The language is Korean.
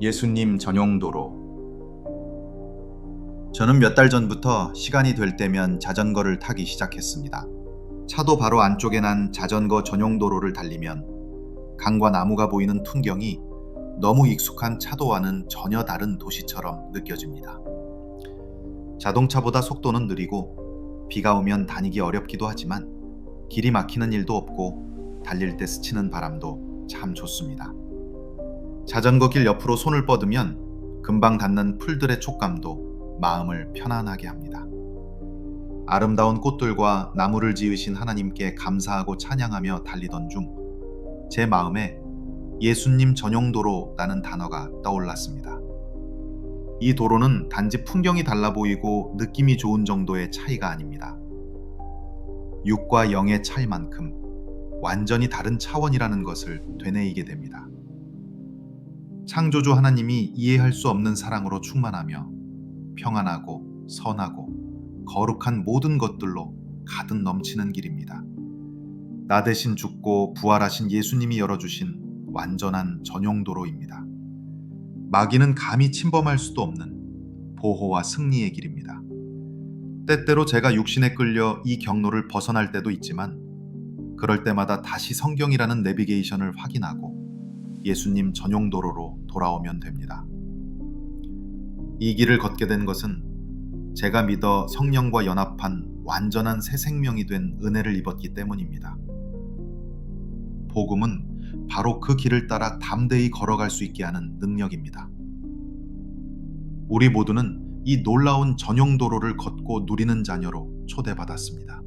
예수님 전용 도로 저는 몇 달 전부터 시간이 될 때면 자전거를 타기 시작했습니다. 차도 바로 안쪽에 난 자전거 전용 도로를 달리면 강과 나무가 보이는 풍경이 너무 익숙한 차도와는 전혀 다른 도시처럼 느껴집니다. 자동차보다 속도는 느리고 비가 오면 다니기 어렵기도 하지만 길이 막히는 일도 없고 달릴 때 스치는 바람도 참 좋습니다. 자전거 길 옆으로 손을 뻗으면 금방 닿는 풀들의 촉감도 마음을 편안하게 합니다. 아름다운 꽃들과 나무를 지으신 하나님께 감사하고 찬양하며 달리던 중 제 마음에 예수님 전용 도로라는 단어가 떠올랐습니다. 이 도로는 단지 풍경이 달라 보이고 느낌이 좋은 정도의 차이가 아닙니다. 6과 0의 차이만큼 완전히 다른 차원이라는 것을 되뇌이게 됩니다. 창조주 하나님이 이해할 수 없는 사랑으로 충만하며 평안하고 선하고 거룩한 모든 것들로 가득 넘치는 길입니다. 나 대신 죽고 부활하신 예수님이 열어주신 완전한 전용도로입니다. 마귀는 감히 침범할 수도 없는 보호와 승리의 길입니다. 때때로 제가 육신에 끌려 이 경로를 벗어날 때도 있지만 그럴 때마다 다시 성경이라는 내비게이션을 확인하고 예수님 전용 도로로 돌아오면 됩니다. 이 길을 걷게 된 것은 제가 믿어 성령과 연합한 완전한 새 생명이 된 은혜를 입었기 때문입니다. 복음은 바로 그 길을 따라 담대히 걸어갈 수 있게 하는 능력입니다. 우리 모두는 이 놀라운 전용 도로를 걷고 누리는 자녀로 초대받았습니다.